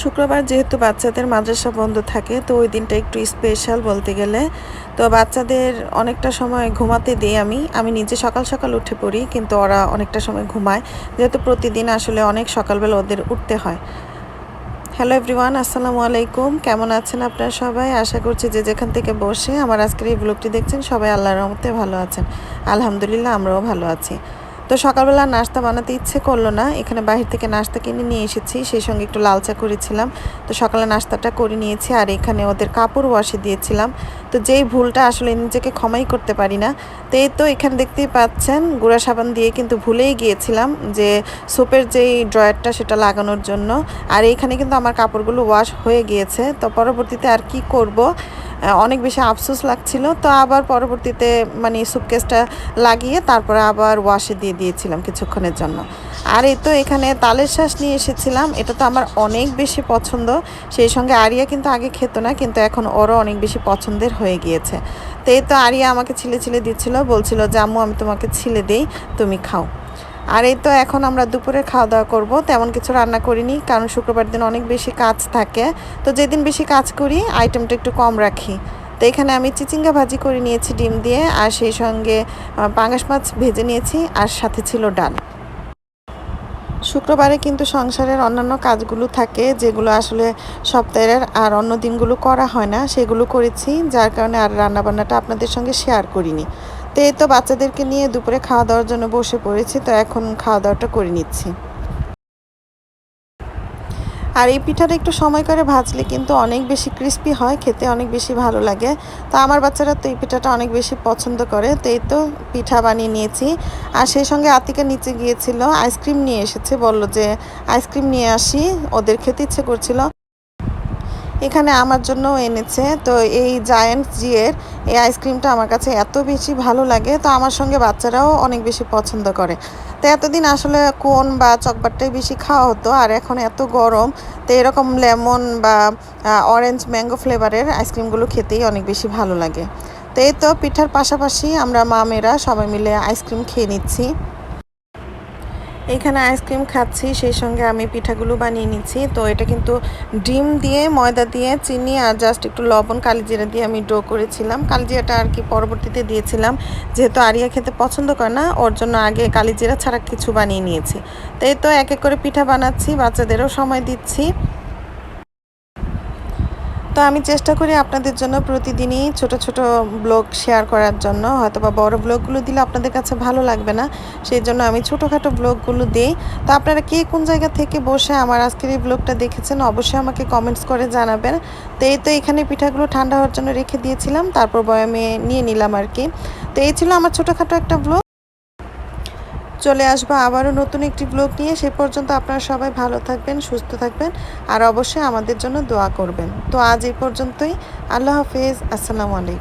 শুক্রবার যেহেতু বাচ্চাদের মাদ্রাসা বন্ধ থাকে, তো ওই দিনটা একটু স্পেশাল বলতে গেলে। তো বাচ্চাদের অনেকটা সময় ঘুমাতে দিই আমি। আমি নিজে সকাল সকাল উঠে পড়ি, কিন্তু ওরা অনেকটা সময় ঘুমায়। যেহেতু প্রতিদিন আসলে অনেক সকালবেলা ওদের উঠতে হয়। হ্যালো এভরিওয়ান আসসালামু আলাইকুম। কেমন আছেন আপনারা সবাই? আশা করছি যে যেখান থেকে বসে আমার আজকের এই ব্লগটি দেখছেন, সবাই আল্লাহর রহমতে ভালো আছেন। আলহামদুলিল্লাহ, আমরাও ভালো আছি। তো সকালবেলা নাস্তা বানাতে ইচ্ছে করল না। এখানে বাহির থেকে নাস্তা কিনে নিয়ে এসেছি, সেই সঙ্গে একটু লাল চা করেছিলাম। তো সকালে নাস্তাটা করে নিয়েছি আর এখানে ওদের কাপড় ওয়াশে দিয়েছিলাম। তো যেই ভুলটা আসলে নিজেকে ক্ষমাই করতে পারি না। তো এই তো এখানে দেখতেই পাচ্ছেন, গুঁড়া সাবান দিয়ে কিন্তু ভুলেই গিয়েছিলাম যে সোপের যেই ড্রয়ারটা সেটা লাগানোর জন্য। আর এইখানে কিন্তু আমার কাপড়গুলো ওয়াশ হয়ে গিয়েছে। তো পরবর্তীতে আর কি করব? অনেক বেশি আফসোস লাগছিল। তো আবার পরবর্তীতে মানে সুপকেসটা লাগিয়ে তারপরে আবার ওয়াশে দিয়ে দিয়েছিলাম কিছুক্ষণের জন্য। আর এই তো এখানে তালের শ্বাস নিয়ে এসেছিলাম। এটা তো আমার অনেক বেশি পছন্দ। সেই সঙ্গে আরিয়া কিন্তু আগে খেত না, কিন্তু এখন ওরও অনেক বেশি পছন্দের হয়ে গিয়েছে। তো এই তো আরিয়া আমাকে ছিলে ছিলে দিচ্ছিল, বলছিল যে, আম্মু, আমি তোমাকে ছিলে দিই, তুমি খাও। আর এই তো এখন আমরা দুপুরে খাওয়া দাওয়া করব। তেমন কিছু রান্না করিনি, কারণ শুক্রবার দিন অনেক বেশি কাজ থাকে। তো যেদিন বেশি কাজ করি আইটেমটা একটু কম রাখি। তো এখানে আমি চিচিঙ্গা ভাজি করে নিয়েছি ডিম দিয়ে, আর সেই সঙ্গে পাঙাশ মাছ ভেজে নিয়েছি, আর সাথে ছিল ডাল। শুক্রবারে কিন্তু সংসারের অন্যান্য কাজগুলো থাকে, যেগুলো আসলে সপ্তাহের আর অন্য দিনগুলো করা হয় না, সেগুলো করেছি। যার কারণে আর রান্নাবান্নাটা আপনাদের সঙ্গে শেয়ার করিনি। তো এই তো বাচ্চাদেরকে নিয়ে দুপুরে খাওয়া দাওয়ার জন্য বসে পড়েছি, তো এখন খাওয়া দাওয়াটা করে নিচ্ছি। আর এই পিঠাটা একটু সময় করে ভাজলে কিন্তু অনেক বেশি ক্রিস্পি হয়, খেতে অনেক বেশি ভালো লাগে। তো আমার বাচ্চারা তো এই পিঠাটা অনেক বেশি পছন্দ করে, তো এই তো পিঠা বানিয়ে নিয়েছি। আর সেই সঙ্গে আতিকা নিচে গিয়েছিল আইসক্রিম নিয়ে এসেছে, বলল যে আইসক্রিম নিয়ে আসি, ওদের খেতে ইচ্ছে করছিল। এখানে আমার জন্য এনেছে। তো এই জায়েন্ট জিয়ের এই আইসক্রিমটা আমার কাছে এত বেশি ভালো লাগে। তো আমার সঙ্গে বাচ্চারাও অনেক বেশি পছন্দ করে। তো এতদিন আসলে কোন বা চকবারটাই বেশি খাওয়া হতো। আর এখন এত গরম, তো এরকম লেমন বা অরেঞ্জ ম্যাঙ্গো ফ্লেভারের আইসক্রিমগুলো খেতেই অনেক বেশি ভালো লাগে। তো এই তো পিঠার পাশাপাশি আমরা মামেরা সবাই মিলে আইসক্রিম খেয়ে নিচ্ছি। এখানে আইসক্রিম খাচ্ছি, সেই সঙ্গে আমি পিঠাগুলো বানিয়ে নিচ্ছি। তো এটা কিন্তু ডিম দিয়ে, ময়দা দিয়ে, চিনি আর জাস্ট একটু লবণ, কালিজিরা দিয়ে আমি ডো করেছিলাম। কালিজিরাটা আর কি পরবর্তীতে দিয়েছিলাম। যেহেতু আরিয়া খেতে পছন্দ করে না, ওর জন্য আগে কালিজিরা ছাড়া কিছু বানিয়ে নিয়েছি। তো এই তো এক এক করে পিঠা বানাচ্ছি, বাচ্চাদেরও সময় দিচ্ছি। তো আমি চেষ্টা করি আপনাদের জন্য প্রতিদিনই ছোট ছোট ব্লগ শেয়ার করার জন্য। হয়তো বা বড় ব্লগগুলো দিলে আপনাদের কাছে ভালো লাগবে না। সেই জন্য আমি ছোটোখাটো ব্লগগুলো দিই। তো আপনারা কে কোন জায়গা থেকে বসে আমার আজকের এই ব্লগটা দেখেছেন অবশ্যই আমাকে কমেন্টস করে জানাবেন। তো এই তো এখানে পিঠাগুলো ঠান্ডা হওয়ার জন্য রেখে দিয়েছিলাম, তারপর বয়ামে নিয়ে নিলাম আর কি। তো এই ছিল আমার ছোটোখাটো একটা ব্লগ। চলে আসব আবারও নতুন একটি ব্লগ নিয়ে। সে পর্যন্ত আপনারা সবাই ভালো থাকবেন, সুস্থ থাকবেন আর অবশ্যই আমাদের জন্য দোয়া করবেন। তো আজ এই পর্যন্তই। আল্লাহ হাফেজ। আসসালামু আলাইকুম।